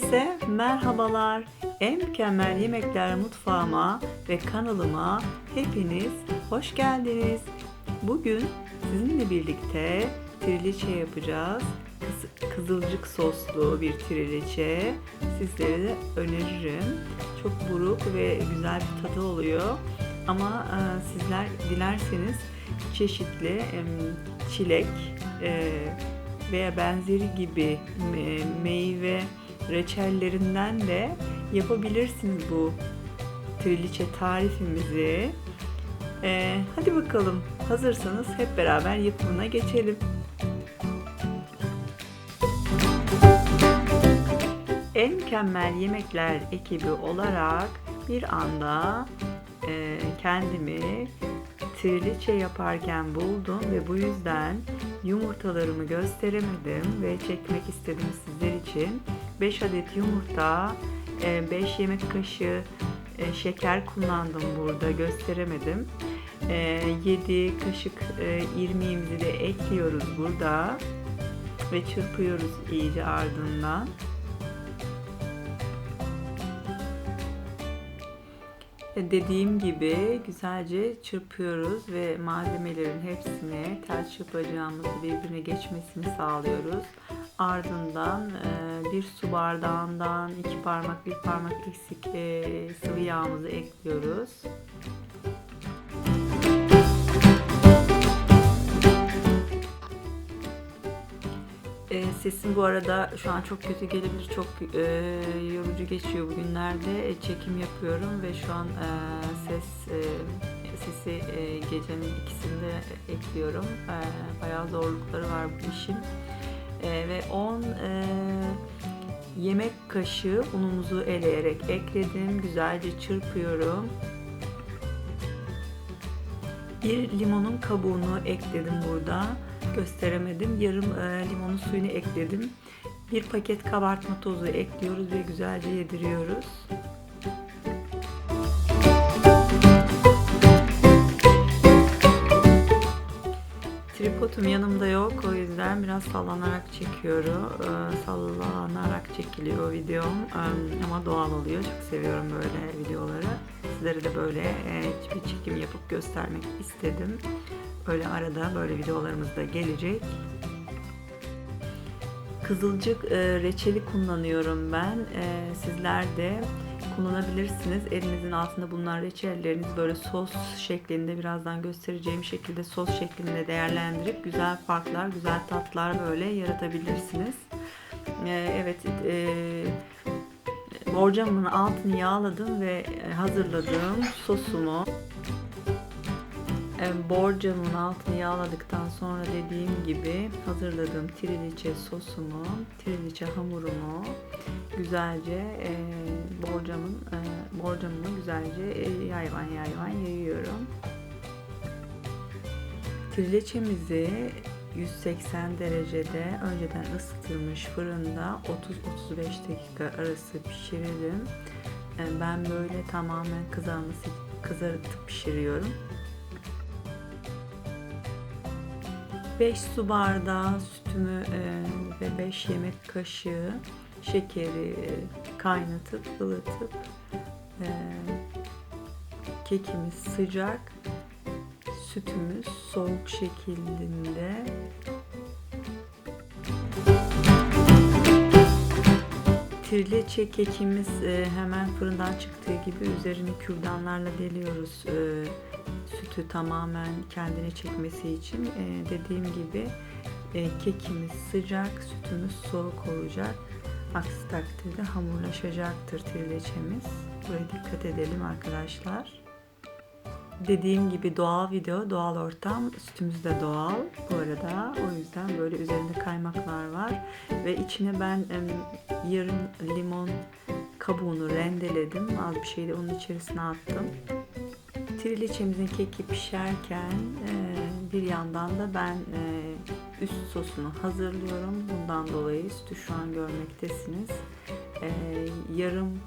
Herkese merhabalar. En mükemmel yemekler mutfağıma ve kanalıma hepiniz hoş geldiniz. Bugün sizinle birlikte triliçe yapacağız. Kız- Kızılcık soslu bir triliçe sizlere de öneririm. Çok buruk ve güzel bir tadı oluyor. Ama e, sizler dilerseniz çeşitli çilek e, veya benzeri gibi me- meyve reçellerinden de yapabilirsiniz bu triliçe tarifimizi. Ee, hadi bakalım hazırsanız hep beraber yapımına geçelim. En mükemmel yemekler ekibi olarak bir anda e, kendimi triliçe yaparken buldum ve bu yüzden yumurtalarımı gösteremedim ve çekmek istedim sizler için. 5 adet yumurta, 5 yemek kaşığı e, şeker kullandım burada gösteremedim. 7 kaşık e, irmiğimizi de ekliyoruz burada ve çırpıyoruz iyice ardından. Dediğim gibi güzelce çırpıyoruz ve malzemelerin hepsini tel çırpacağımızı birbirine geçmesini sağlıyoruz. Ardından e, bir su bardağından iki parmak bir parmak eksik e, sıvı yağımızı ekliyoruz. Sesim bu arada şu an çok kötü gelebilir. Çok e, yorucu geçiyor bugünlerde. E, çekim yapıyorum ve şu an e, ses e, sesi e, gecenin ikisinde ekliyorum. E, bayağı zorlukları var bu işin. E, ve 10 e, yemek kaşığı unumuzu eleyerek ekledim. Güzelce çırpıyorum. Bir limonun kabuğunu ekledim burada. Gösteremedim. Yarım e, limonun suyunu ekledim. Bir paket kabartma tozu ekliyoruz ve güzelce yediriyoruz. Tripodum yanımda yok. O yüzden biraz sallanarak çekiyorum. Ee, sallanarak çekiliyor videom. Ee, ama doğal oluyor. Çok seviyorum böyle videoları. Sizlere de böyle e, bir çekim yapıp göstermek istedim. Böyle arada böyle videolarımız da gelecek. Kızılcık e, reçeli kullanıyorum ben. E, sizler de kullanabilirsiniz. Elinizin altında bulunan reçellerinizi böyle sos şeklinde birazdan göstereceğim şekilde sos şeklinde değerlendirip güzel farklar, güzel tatlar böyle yaratabilirsiniz. E, evet, e, borcamın altını yağladım ve hazırladığım sosumu borcamın altını yağladıktan sonra dediğim gibi hazırladığım triliçe sosumu, triliçe hamurumu güzelce e, borcamın e, borcamını güzelce e, yayvan yayvan yayıyorum. Triliçemizi 180 derecede önceden ısıtılmış fırında 30-35 dakika arası pişirelim. E, ben böyle tamamen kızarması kızartıp pişiriyorum. 5 su bardağı sütümü e, ve 5 yemek kaşığı şekeri e, kaynatıp ılıtıp e, kekimiz sıcak sütümüz soğuk şeklinde Trileçe kekimiz e, hemen fırından çıktığı gibi üzerini kürdanlarla deliyoruz e, sütü tamamen kendine çekmesi için. E, dediğim gibi kekimiz sıcak, sütümüz soğuk olacak. Aksi takdirde hamurlaşacaktır trileçemiz. Buraya dikkat edelim arkadaşlar. Dediğim gibi doğal video, doğal ortam, sütümüz de doğal bu arada. O yüzden böyle üzerinde kaymaklar var. Ve içine ben yarım limon kabuğunu rendeledim. Az bir şey de onun içerisine attım. Triliçemizin keki pişerken e, bir yandan da ben e, üst sosunu hazırlıyorum. Bundan dolayı sütü şu an görmektesiniz. E, yarım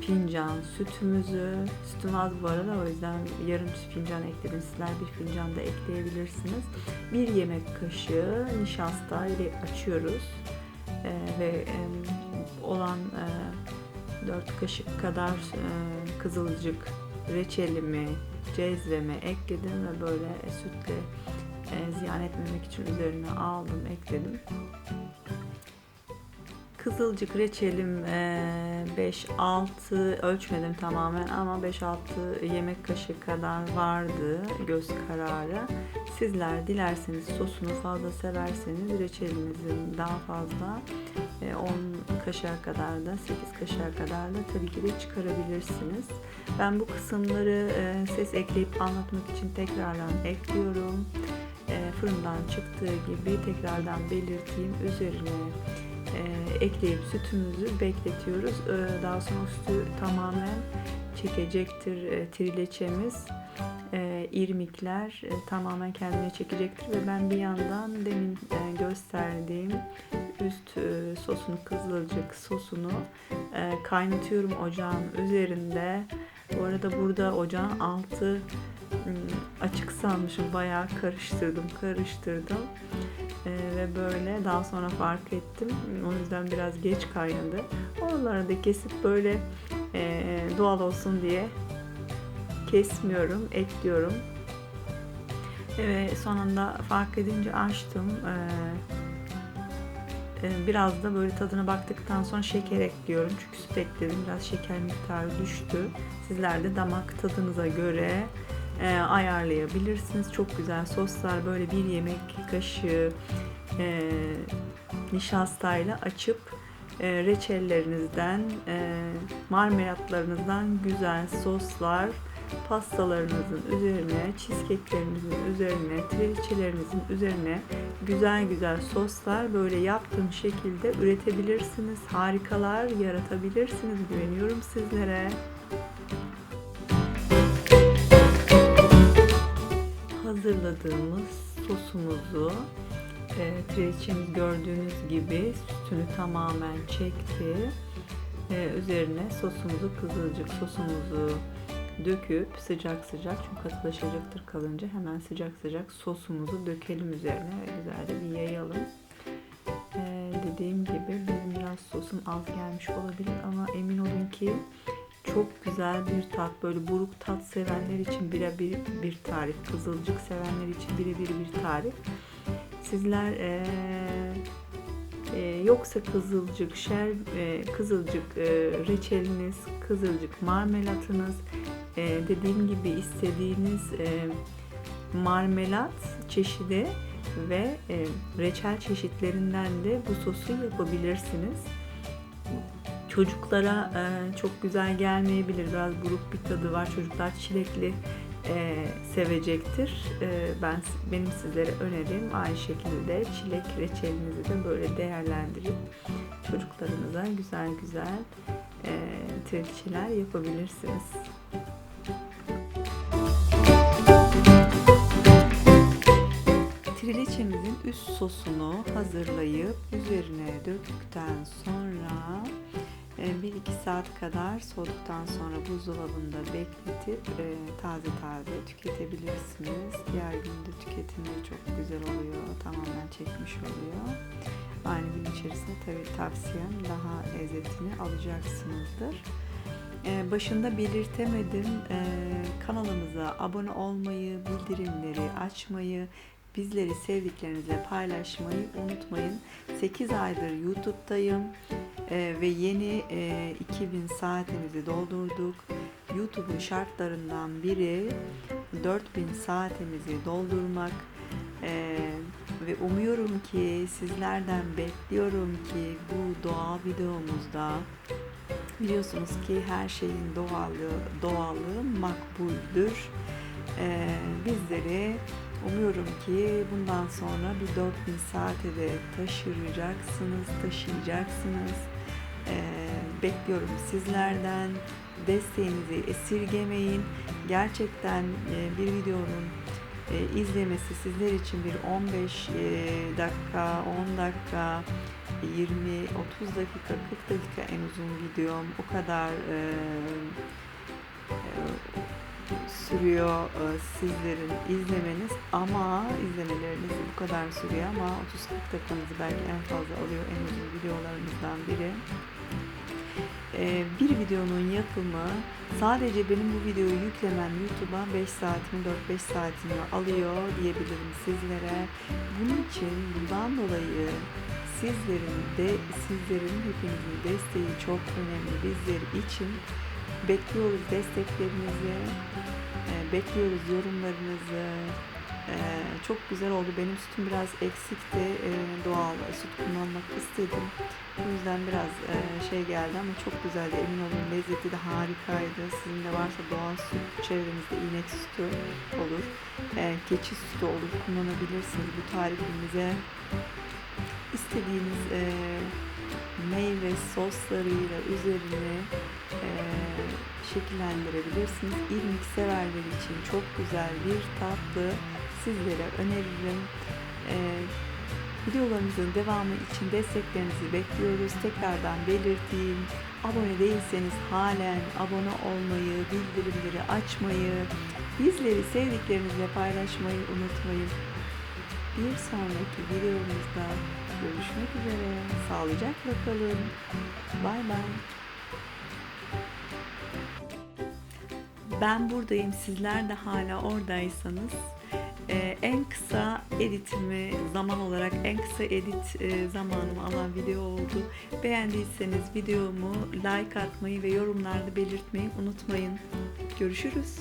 fincan sütümüzü, sütüm az bu arada o yüzden yarım fincan ekledim. Sizler bir fincan da ekleyebilirsiniz. Bir yemek kaşığı nişasta ile açıyoruz. E, ve e, olan e, 4 kaşık kadar e, kızılcık reçelimi, cezvemi ekledim ve böyle e, sütle e, ziyan etmemek için üzerine aldım, ekledim. Kızılcık reçelim e, 5-6 ölçmedim tamamen ama 5-6 yemek kaşığı kadar vardı göz kararı. Sizler dilerseniz sosunu fazla severseniz reçelinizin daha fazla 10 kaşığa kadar da 8 kaşığa kadar da tabii ki de çıkarabilirsiniz. Ben bu kısımları e, ses ekleyip anlatmak için tekrardan ekliyorum. E, fırından çıktığı gibi tekrardan belirteyim. Üzerine e, ekleyip sütümüzü bekletiyoruz. E, daha sonra sütü tamamen çekecektir e, trileçemiz. E, irmikler e, tamamen kendine çekecektir ve ben bir yandan demin e, gösterdiğim üst e, sosunu kızılcık sosunu e, kaynatıyorum ocağın üzerinde. Bu arada burada ocağın altı açık sanmışım. Bayağı karıştırdım, karıştırdım. Ee, ve böyle daha sonra fark ettim. O yüzden biraz geç kaynadı. Oraları da kesip böyle e, doğal olsun diye kesmiyorum, ekliyorum. Ve sonunda fark edince açtım. Ee, biraz da böyle tadına baktıktan sonra şeker ekliyorum. Çünkü süt ekledim. Biraz şeker miktarı düştü. Sizler de damak tadınıza göre e, ayarlayabilirsiniz. Çok güzel soslar böyle bir yemek kaşığı e, nişastayla açıp e, reçellerinizden, e, marmelatlarınızdan güzel soslar pastalarınızın üzerine, cheesecake'lerinizin üzerine, trileçelerinizin üzerine güzel güzel soslar böyle yaptığım şekilde üretebilirsiniz. Harikalar yaratabilirsiniz. Güveniyorum sizlere. Hazırladığımız sosumuzu e, trileçemiz gördüğünüz gibi sütünü tamamen çekti. E, üzerine sosumuzu, kızılcık sosumuzu döküp sıcak sıcak çünkü katılaşacaktır kalınca hemen sıcak sıcak sosumuzu dökelim üzerine güzelce bir yayalım. Ee, dediğim gibi benim biraz sosum az gelmiş olabilir ama emin olun ki çok güzel bir tat. Böyle buruk tat sevenler için birebir bir tarif. Kızılcık sevenler için birebir bir tarif. Sizler ee, e, yoksa kızılcık, şer, e, kızılcık e, reçeliniz, kızılcık marmelatınız, e, dediğim gibi istediğiniz e, marmelat çeşidi ve e, reçel çeşitlerinden de bu sosu yapabilirsiniz. Çocuklara e, çok güzel gelmeyebilir. Biraz buruk bir tadı var. Çocuklar çilekli e, sevecektir. E, ben benim sizlere önerim aynı şekilde çilek reçelinizi de böyle değerlendirip çocuklarınıza güzel güzel e, trileçeler yapabilirsiniz. Trileçemizin üst sosunu hazırlayıp üzerine döktükten sonra 1-2 e, saat kadar soğuduktan sonra buzdolabında bekletip e, taze taze tüketebilirsiniz. Diğer günde tüketimde çok güzel oluyor. Tamamen çekmiş oluyor. Aynı gün içerisinde tabii tavsiyem daha lezzetini alacaksınızdır. Ee, başında belirtemedim. Ee, kanalımıza abone olmayı, bildirimleri açmayı, bizleri sevdiklerinizle paylaşmayı unutmayın. 8 aydır YouTube'dayım ee, ve yeni 2000 saatimizi doldurduk. YouTube'un şartlarından biri 4000 saatimizi doldurmak. ve umuyorum ki sizlerden bekliyorum ki bu doğal videomuzda Biliyorsunuz ki her şeyin doğallığı, doğallığı makbuldür. Ee, bizleri umuyorum ki bundan sonra bir 4000 saate de taşıyacaksınız, taşıyacaksınız. Ee, bekliyorum sizlerden desteğinizi esirgemeyin. Gerçekten e, bir videonun e, izlemesi sizler için bir 15 e, dakika, 10 dakika 20, 30 dakika, 40 dakika en uzun videom o kadar e, e, sürüyor e, sizlerin izlemeniz ama izlemeleriniz bu kadar sürüyor ama 30-40 dakikanızı belki en fazla alıyor en uzun videolarımızdan biri. Ee, bir videonun yapımı sadece benim bu videoyu yüklemem YouTube'a 5 saatimi 4-5 saatimi alıyor diyebilirim sizlere. Bunun için bundan dolayı sizlerin de sizlerin hepinizin desteği çok önemli bizler için. Bekliyoruz desteklerinizi, e, bekliyoruz yorumlarınızı. E, çok güzel oldu. Benim sütüm biraz eksikti. E, doğal süt kullanmak istedim. O yüzden biraz e, şey geldi ama çok güzeldi. Emin olun lezzeti de harikaydı. Sizin de varsa doğal süt, çevrenizde inek sütü olur. Keçi sütü olur. Kullanabilirsiniz bu tarifimize. İstediğiniz e, meyve soslarıyla üzerine e, şekillendirebilirsiniz. İrmik severler için çok güzel bir tatlı sizlere öneririm. E, videolarımızın devamı için desteklerinizi bekliyoruz. Tekrardan belirteyim. Abone değilseniz halen abone olmayı, bildirimleri açmayı, bizleri sevdiklerinizle paylaşmayı unutmayın. Bir sonraki videomuzda görüşmek üzere. Sağlıcakla kalın. Bay bay. Ben buradayım. Sizler de hala oradaysanız e, en kısa editimi zaman olarak en kısa edit e, zamanımı alan video oldu. Beğendiyseniz videomu like atmayı ve yorumlarda belirtmeyi unutmayın. Görüşürüz.